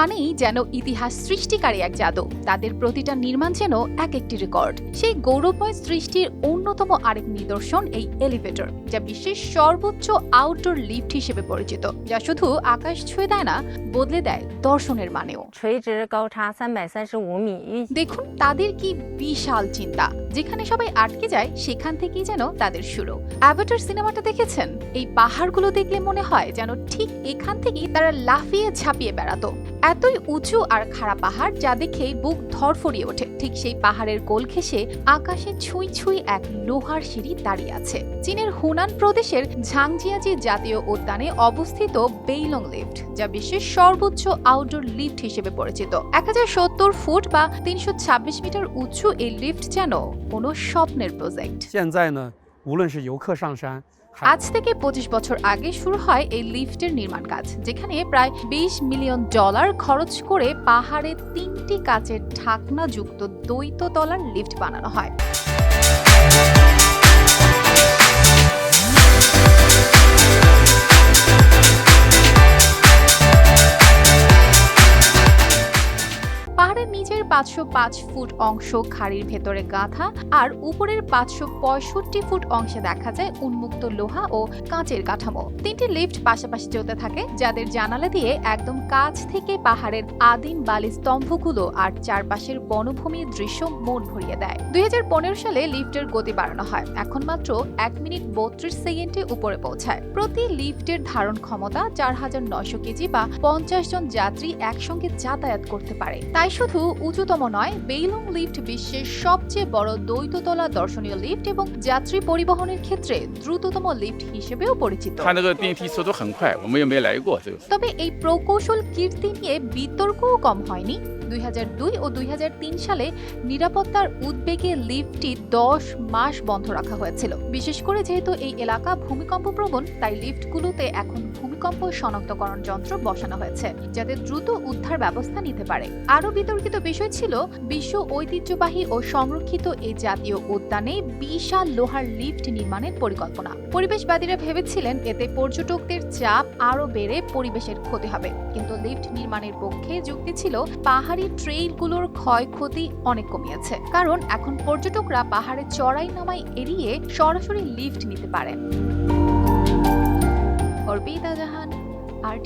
মানেই যেন ইতিহাস সৃষ্টিকারী এক জাদু। তাদের প্রতিটা নির্মাণ যেন এক একটি রেকর্ড। সেই গৌরবময় সৃষ্টির অন্যতম আরেক নিদর্শন এই এলিভেটর, যা বিশ্বের সর্বোচ্চ আউটডোর লিফট হিসেবে পরিচিত, যা শুধু আকাশ ছুঁয়ে দেয় না, বদলে দেয় দর্শনের মানেও। দেখুন, তাদের কি বিশাল চিন্তা। যেখানে সবাই আটকে যায়, সেখান থেকেই যেন তাদের শুরু। অ্যাভেটার সিনেমাটা দেখেছেন? এই পাহাড়গুলো দেখলে মনে হয় যেন ঠিক এখান থেকেই তারা লাফিয়ে ঝাঁপিয়ে বেড়াতো। এতই উঁচু আর খাড়া পাহাড় যা দেখেই বুক ধরফরিয়ে ওঠে। ঠিক সেই পাহাড়ের কোল ঘেঁষে আকাশে ছুঁই ছুঁই এক লোহার সিঁড়ি দাঁড়িয়ে আছে। চীনের হুনান প্রদেশের ঝাংজিয়াজি জাতীয় উদ্যানে অবস্থিত বেইলং লিফট, যা বিশ্বের সর্বোচ্চ আউটডোর লিফট হিসেবে পরিচিত। এক হাজার সত্তর ফুট বা তিনশো ছাব্বিশ মিটার উঁচু এই লিফট যেন কোনো স্বপ্নের প্রজেক্ট আজ থেকে পঁচিশ বছর আগে শুরু হয় এই লিফটের নির্মাণ কাজ, যেখানে প্রায় বিশ মিলিয়ন ডলার খরচ করে পাহাড়ে তিনটি কাচের ঢাকনাযুক্ত দ্বৈত তলার লিফট বানানো হয়। পাহাড়ের নিচের পাঁচশো পাঁচ ফুট অংশ খাড়ির ভেতরে গাঁথা, আর উপরের পাঁচশো পঁয়ষট্টি ফুট অংশে দেখা যায় উন্মুক্ত লোহা ও কাঁচের কাঠামো। তিনটি লিফট পাশাপাশি চলতে থাকে, যাদের জানালা দিয়ে একদম কাছ থেকে পাহাড়ের আদিম বালি স্তম্ভগুলো আর চারপাশের বনভূমির দৃশ্য মন ভরিয়ে দেয়। দুই হাজার পনেরো সালে লিফটের গতি বাড়ানো হয়। এখন মাত্র এক মিনিট বত্রিশ সেকেন্ডে উপরে পৌঁছায়। প্রতি লিফটের ধারণ ক্ষমতা চার হাজার নশো কেজি বা পঞ্চাশ জন যাত্রী একসঙ্গে যাতায়াত করতে পারে। তাই শুধু উঁচুতম নয় বেইলুং লিফট বিশ্বের সবচেয়ে বড় দ্বৈততলা দর্শনীয় লিফট এবং যাত্রী পরিবহনের ক্ষেত্রে দ্রুততম লিফট হিসেবেও পরিচিত। তবে এই প্রকৌশল কীর্তি নিয়ে বিতর্কও কম হয়নি। দুই হাজার দুই ও দুই হাজার তিন সালে নিরাপত্তার উদ্বেগে লিফটটি দশ মাস বন্ধ রাখা হয়েছিল। বিশেষ করে যেহেতু এই এলাকা ভূমিকম্প প্রবণ, তাই লিফটগুলোতে এখন ভূমিকম্প শনাক্তকরণ যন্ত্র বসানো হয়েছে, যাতে দ্রুত উদ্ধার ব্যবস্থা নিতে পারে। আরও বিতর্কিত বিষয় ছিল, বিশ্ব ঐতিহ্যবাহী ও সংরক্ষিত এই জাতীয় উদ্যানে বিশাল লোহার লিফট নির্মাণের পরিকল্পনা। পরিবেশবাদীরা ভেবেছিলেন এতে পর্যটকদের চাপ আরও বেড়ে পরিবেশের ক্ষতি হবে। কিন্তু লিফট নির্মাণের পক্ষে যুক্তি ছিল, পাহাড়ি ট্রেইলগুলোর ক্ষয়ক্ষতি অনেক কমিয়েছে। কারণ এখন পর্যটকরা পাহাড়ে চড়াই নামাই এড়িয়ে সরাসরি লিফট নিতে পারেন অর্পিতা জাহান, আর